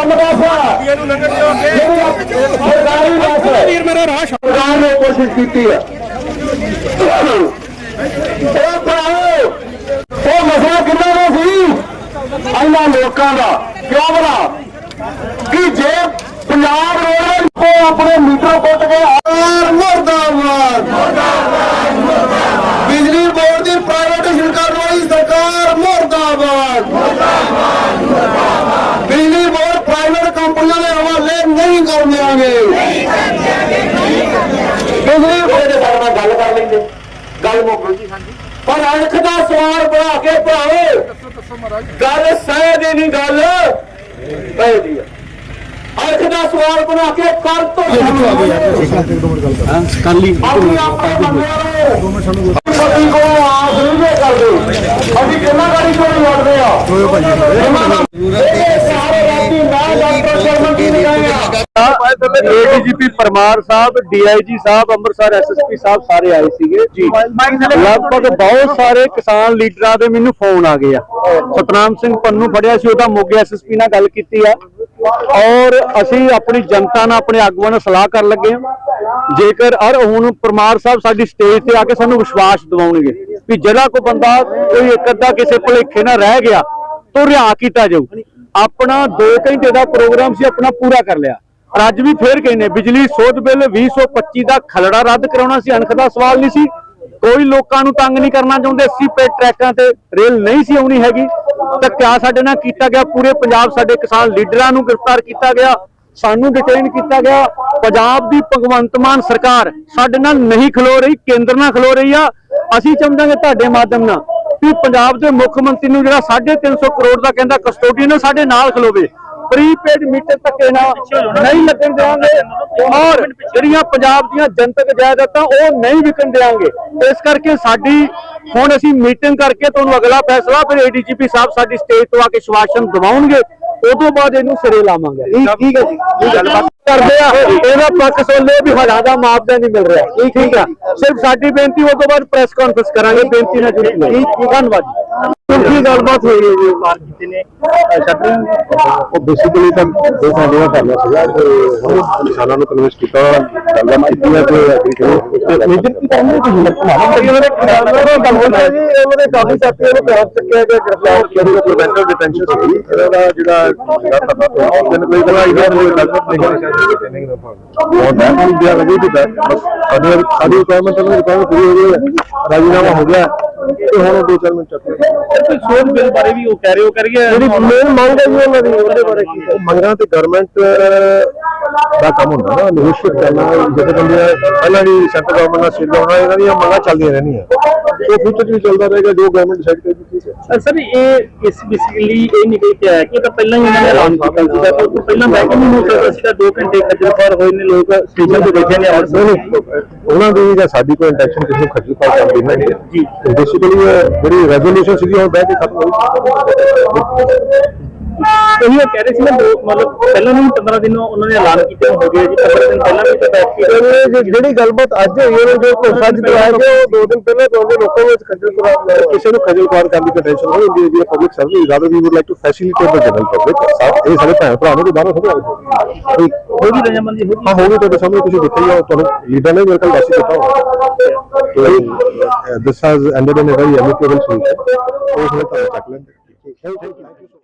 ਕੰਮ ਦੱਸ ਇਹਨੂੰ ਲੰਘਣ ਦਿਓ ਅੱਗੇ। ਸਰਕਾਰੀ ਬੱਸ ਵੀਰ ਮੇਰਾ ਰਾਹ। ਸਰਕਾਰ ਨੇ ਕੋਸ਼ਿਸ਼ ਕੀਤੀ ਹੈ। ਉਹ ਭਰਾਓ ਉਹ ਮਸਲਾ ਕਿੰਨਾ ਦਾ ਸੀ? ਇਹਨਾਂ ਲੋਕਾਂ ਦਾ। ਕਿਉਂ ਬਣਾ ਕਿ ਜੇ ਪੰਜਾਬ ਰੋਡ ਕੋ ਆਪਣੇ ਮੀਟਰ ਪੁੱਟ ਕੇ ਆਰ ਮਰਦਾਬਾਦ ਬਿਜਲੀ ਬੋਰਡ ਦੀ ਪ੍ਰਾਈਵੇਟਾਈਜ਼ੇਸ਼ਨ ਕਰਨ ਵਾਲੀ ਸਰਕਾਰ ਮਰਦਾਬਾਦ। ਬਿਜਲੀ ਬੋਰਡ ਪ੍ਰਾਈਵੇਟ ਕੰਪਨੀਆਂ ਦੇ ਹਵਾਲੇ ਨਹੀਂ ਕਰਨ ਦਿਆਂਗੇ ਦੇ ਬਾਰੇ ਨਾਲ ਗੱਲ ਕਰ ਲੈਂਦੇ। ਗੱਲ ਮੁੱਕ ਗਈ। ਪਰ ਅੱਖ ਦਾ ਸਵਾਰ ਬਣਾ ਕੇ ਭਰਾਓ ਗੱਲ ਸਹਿ ਦੀ ਨਹੀਂ ਗੱਲ। ਪੈ ਦੀ ਆ ਅੱਖ ਦਾ ਸਵਾਰ ਬਣਾ ਕੇ ਕਰ ਤੋਂ ਕਰ। ਲਈ। ਆਪਣੀ ਆਪਣੇ ਬੰਦਿਆਂ ਨੂੰ ਪਤੀ ਕੋ ਆਸ ਨਹੀਂ ਕਰਦੇ ਅਸੀਂ ਕਿੰਨਾ ਗਾੜੀ ਕੋਲ ਲੜਦੇ ਆ? ADGP Parmar Sahib DIG Sahib, Amritsar SSP Sahib ਸਾਰੇ ਆਏ ਸੀਗੇ। ਜੀ। ਲਗਭਗ ਬਹੁਤ ਸਾਰੇ ਕਿਸਾਨ ਲੀਡਰਾਂ ਦੇ ਮੈਨੂੰ ਫੋਨ ਆ ਗਏ ਆ। ਸਤਨਾਮ ਸਿੰਘ ਪੰਨੂ ਫੜਿਆ ਸੀ, ਉਹਦਾ ਮੋਗੇ ਐਸਐਸਪੀ ਨਾਲ ਗੱਲ ਕੀਤੀ ਆ। ਔਰ ਅਸੀਂ ਆਪਣੀ ਜਨਤਾ ਨਾਲ ਆਪਣੇ ਆਗੂਆਂ ਨਾਲ ਸਲਾਹ ਕਰਨ ਲੱਗੇ ਹਾਂ ਜੇਕਰ ਅਰ ਹੁਣ ਪਰਮਾਰ ਸਾਹਿਬ ਸਾਡੀ ਸਟੇਜ ਤੇ ਆ ਕੇ ਸਾਨੂੰ ਵਿਸ਼ਵਾਸ ਦਿਵਾਉਣਗੇ ਵੀ ਜਿਹੜਾ ਕੋਈ ਬੰਦਾ ਕੋਈ ਇੱਕ ਅੱਧਾ ਕਿਸੇ ਭੁਲੇਖੇ ਨਾਲ ਰਹਿ ਗਿਆ, ਤਾਂ ਰਿਹਾ ਕੀਤਾ ਜਾਊ। ਆਪਣਾ 2 ਘੰਟੇ ਦਾ ਪ੍ਰੋਗਰਾਮ ਸੀ, ਆਪਣਾ ਪੂਰਾ ਕਰ ਲਿਆ। ਪਰ ਅੱਜ ਵੀ ਫੇਰ ਕਹਿੰਨੇ ਬਿਜਲੀ ਸੋਧ ਬਿੱਲ 2025 ਦਾ ਖਲੜਾ ਰੱਦ ਕਰਾਉਣਾ ਸੀ, ਅਣਖ ਦਾ ਸਵਾਲ ਨਹੀਂ ਸੀ। ਕੋਈ ਲੋਕਾਂ ਨੂੰ ਤੰਗ ਨਹੀਂ ਕਰਨਾ ਚਾਹੁੰਦੇ ਸੀ ਪੇ ਟਰੈਕਾਂ ਤੇ ਰੇਲ ਨਹੀਂ ਸੀ ਆਉਣੀ ਹੈਗੀ। ਤਾਂ ਕਿਆ ਸਾਡੇ ਨਾਲ ਕੀਤਾ ਗਿਆ? ਪੂਰੇ ਪੰਜਾਬ ਸਾਡੇ ਕਿਸਾਨ ਲੀਡਰਾਂ ਨੂੰ ਗ੍ਰਿਫਤਾਰ ਕੀਤਾ ਗਿਆ, ਸਾਨੂੰ ਡਿਟੇਨ ਕੀਤਾ ਗਿਆ। ਪੰਜਾਬ ਦੀ ਭਗਵੰਤ ਮਾਨ ਸਰਕਾਰ ਸਾਡੇ ਨਾਲ ਨਹੀਂ ਖਲੋ ਰਹੀ, ਕੇਂਦਰ ਨਾਲ ਖਲੋ ਰਹੀ ਆ। ਅਸੀਂ ਚਾਹੁੰਦੇ ਤੁਹਾਡੇ ਮਾਧਿਅਮ ਨਾਲ ਕਿ ਪੰਜਾਬ ਦੇ ਮੁੱਖ ਮੰਤਰੀ ਨੂੰ ਜਿਹੜਾ 350 ਕਰੋੜ ਦਾ ਕਹਿੰਦਾ ਕਸਟੋਡੀਅਨ ਸਾਡੇ ਨਾਲ ਖਲੋਵੇ। ਪ੍ਰੀਪੇਡ ਮੀਟਰ ਧੱਕੇ ਨਾਲ ਨਹੀਂ ਲੱਗਣ ਦੇਵਾਂਗੇ ਔਰ ਜਿਹੜੀਆਂ ਪੰਜਾਬ ਦੀਆਂ ਜਨਤਕ ਜਾਇਦਾਦਾਂ ਉਹ ਨਹੀਂ ਵਿਕਣ ਦੇਵਾਂਗੇ ਇਸ ਕਰਕੇ ਸਾਡੀ ਹੁਣ ਅਸੀਂ ਮੀਟਿੰਗ ਕਰਕੇ ਤੁਹਾਨੂੰ ਅਗਲਾ ਫੈਸਲਾ ਫਿਰ ਏਡੀਜੀਪੀ ਸਾਹਿਬ ਸਾਡੀ ਸਟੇਜ ਤੋਂ ਆ ਕੇ ਸ਼ਵਾਸ਼ਨ ਦਿਵਾਉਣਗੇ। ਉਦੋਂ ਬਾਅਦ ਇਹਨੂੰ ਸਿਰੇ ਲਾਵਾਂਗੇ। ਠੀਕ ਹੈ ਜੀ? ਇਹ ਗੱਲਬਾਤ ਕਰਦੇ ਆ। ਇਹਦਾ ਪੱਖ ਸੋਲੇ ਵੀ ਹਲਾ ਦਾ ਮੁਆਵਜ਼ਾ ਨਹੀਂ ਮਿਲ ਰਿਹਾ। ਠੀਕ ਠੀਕ ਆ ਸਿਰਫ ਸਾਡੀ ਬੇਨਤੀ ਉਹ ਤੋਂ ਬਾਅਦ ਪ੍ਰੈਸ ਕਾਨਫਰੰਸ ਕਰਾਂਗੇ। ਬੇਨਤੀ ਨਾਲ ਜੁੜੀ। ਠੀਕ ਧੰਨਵਾਦ ਕੀ ਗੱਲਬਾਤ ਹੋਈ ਹੈ ਜੀ ਮਾਰ ਕੀਤੇ ਨੇ ਉਹ ਬੇਸਿਕਲੀ ਤਾਂ ਦੋ ਫੈਮਲੀਆਂ ਕਰਨਾ ਸੀਗਾ ਤੇ ਹੁਣ ਕਿਸਾਨਾਂ ਨੂੰ ਕਨਵਿੰਸ ਕੀਤਾ ਗੱਲਬਾਤ ਕੀਤੀ ਹੈ ਤੇ ਐਗਰੀ ਕਰੋ ਮੇਜਰ ਕੀ ਕੰਮ ਹੈ ਤੁਸੀਂ ਲੱਗਣਾ ਉਹਨਾਂ ਦੇ ਕਿਸਾਨਾਂ ਦਾ ਗੱਲ ਹੁੰਦਾ ਜੀ ਉਹਨਾਂ ਦੇ ਕਾਫੀ ਸਾਥੀਆਂ ਨੂੰ ਪਿਆਰ ਚੱਕਿਆ ਗਿਆ ਗ੍ਰਿਫਤਾਰ ਜਿਹੜੀ ਪ੍ਰੀਵੈਂਟਿਵ ਡਿਟੈਂਸ਼ਨ ਸੀ ਇਹਦਾ ਜਿਹੜਾ ਜਿਹੜਾ ਪਤਾ ਤੋਂ ਦਿਨ ਕੋਈ ਬਣਾ ਇਹਦਾ ਕੋਈ ਗੱਲਬਾਤ ਨਹੀਂ ਹੋਣੀ ਨਹੀਂ ਨਾ ਪਾਉਂਦਾ ਉਹ ਮੈਂ ਵੀ ਦਿਆ ਲੱਗੀ ਤੇ ਬਸ ਸਾਡੀ ਸਾਡੀ ਰਿਕੁਆਇਰਮੈਂਟ ਉਹਨਾਂ ਦੀ ਰਿਕੁਆਇਰਮੈਂਟ ਪੂਰੀ ਹੋ ਗਈ ਹੈ ਰਾਜੀਨਾਮਾ ਹੋ ਗਿਆ ਤੇ ਹੁਣ ਦੋ ਚਾਰ ਮਿੰਟ ਚੱਕ ਕੋਈ ਸੋਧ ਬਿੱਲ ਬਾਰੇ ਵੀ ਉਹ ਕਹਿ ਰਹੇ ਹੋ ਕਰੀਏ ਜਿਹੜੀ ਮੇਨ ਮੰਗ ਹੈ ਜੀ ਉਹਨਾਂ ਦੀ ਉਹਦੇ ਬਾਰੇ ਕੀ ਮੰਗਾਂ ਤੇ ਗਵਰਨਮੈਂਟ ਦਾ ਕੰਮ ਹੁੰਦਾ ਨਾ ਕਰਨਾ ਬੰਦੇ ਪਹਿਲਾਂ ਵੀ ਸੈਂਟਰ ਗਵਰਨਮੈਂਟ ਨਾਲ ਸਿੱਧਾ ਹੋਣਾ ਇਹਨਾਂ ਦੀਆਂ ਮੰਗਾਂ ਚੱਲਦੀਆਂ ਰਹਿਣੀਆਂ ਉਹ ਫਿਊਚਰ ਵੀ ਚੱਲਦਾ ਰਹੇਗਾ ਜੋ ਗਵਰਨਮੈਂਟ ਡਿਸਾਈਡ ਕਰੇਗੀ ਠੀਕ ਹੈ। ਸਰ ਇਹ ਇਸ ਬੇਸਿਕਲੀ ਇਹ ਨਿਕਲ ਕੇ ਆਇਆ ਕਿ ਤਾਂ ਪਹਿਲਾਂ ਹੀ ਇਹਨਾਂ ਨੇ ਐਲਾਨ ਕੀਤਾ ਸੀਗਾ ਉਸ ਤੋਂ ਪਹਿਲਾਂ ਬੈਕ ਨਹੀਂ ਹੋ ਸਕਦਾ ਸੀਗਾ 2 ਘੰਟੇ ਖੱਜਲ ਖੁਆਰ ਹੋਏ ਨੇ ਲੋਕ ਸਟੇਸ਼ਨ ਤੇ ਬੈਠੇ ਨੇ ਔਰ ਉਹਨਾਂ ਦੀ ਜਾਂ ਸਾਡੀ ਕੋਈ ਇੰਟੈਂਸ਼ਨ ਕਿਸੇ ਨੂੰ ਖੱਜਲ ਖੁਆਰ ਕਰਨ ਦੀ ਨਹੀਂ ਜੀ। ਬੇਸਿਕਲੀ ਜਿਹੜੀ ਰੈਜ਼ੋਲੂਸ਼ਨ ਸੀਗੀ ਉਹ ਬਹਿ ਕੇ ਖਤਮ ਹੋਈ। ਉਹੀ ਉਹ ਕਹਿ ਰਹੇ ਸੀ ਨਾ ਲੋਕ ਮਤਲਬ ਪਹਿਲਾਂ ਨਹੀਂ 15 ਦਿਨ ਉਹਨਾਂ ਨੇ ਐਲਾਨ ਕੀਤੇ ਹੋ ਗਏ ਜੀ 15 ਦਿਨ ਪਹਿਲਾਂ ਵੀ ਤਾਂ ਬੈਠ ਕੇ ਇਹ ਜੇ- ਜਿਹੜੀ ਗੱਲਬਾਤ ਅੱਜ ਹੋਈ ਹੈ ਜੋ ਭਰੋਸਾ ਜਿਤਾਇਆ ਗਿਆ ਉਹ ਦੋ ਦਿਨ ਪਹਿਲਾਂ ਤੋਂ ਲੋਕਾਂ ਵਿੱਚ ਖੱਜਲ ਖੁਆਰ ਕਿਸੇ ਨੂੰ ਖੱਜਲ ਖੁਆਰ ਕਰਨ ਦੀ ਕੰਟੈਂਸ਼ਨ ਹੋਈ ਹੁੰਦੀ ਹੈ ਜੀ public service rather we would like to facilitate the general public ਸਾਥ ਇਹ ਸਾਰੇ ਭੈਣ ਭਰਾ ਨੇ ਬਾਹਰੋਂ ਥੋੜੀ ਆਏ ਕੋਈ ਹੋਗੀ ਰਜਾਮੰਦੀ ਹੋਗੀ ਹਾਂ ਹੋਵੇ ਤੁਹਾਡੇ ਸਾਹਮਣੇ ਤੁਸੀਂ ਦੇਖਿਆ ਹੀ ਤੁਹਾਨੂੰ ਲੀਡਰ ਨੇ ਮੇਰੇ ਕੋਲ ਦੱਸ ਹੀ ਦਿੱਤਾ ਹੋਣਾ this has ended in a very amicable solution ਉਹ ਹੁਣ ਤੁਹਾਨੂੰ ਚੱਕ ਲੈਂਦੇ ਥੈਂਕ ਯੂ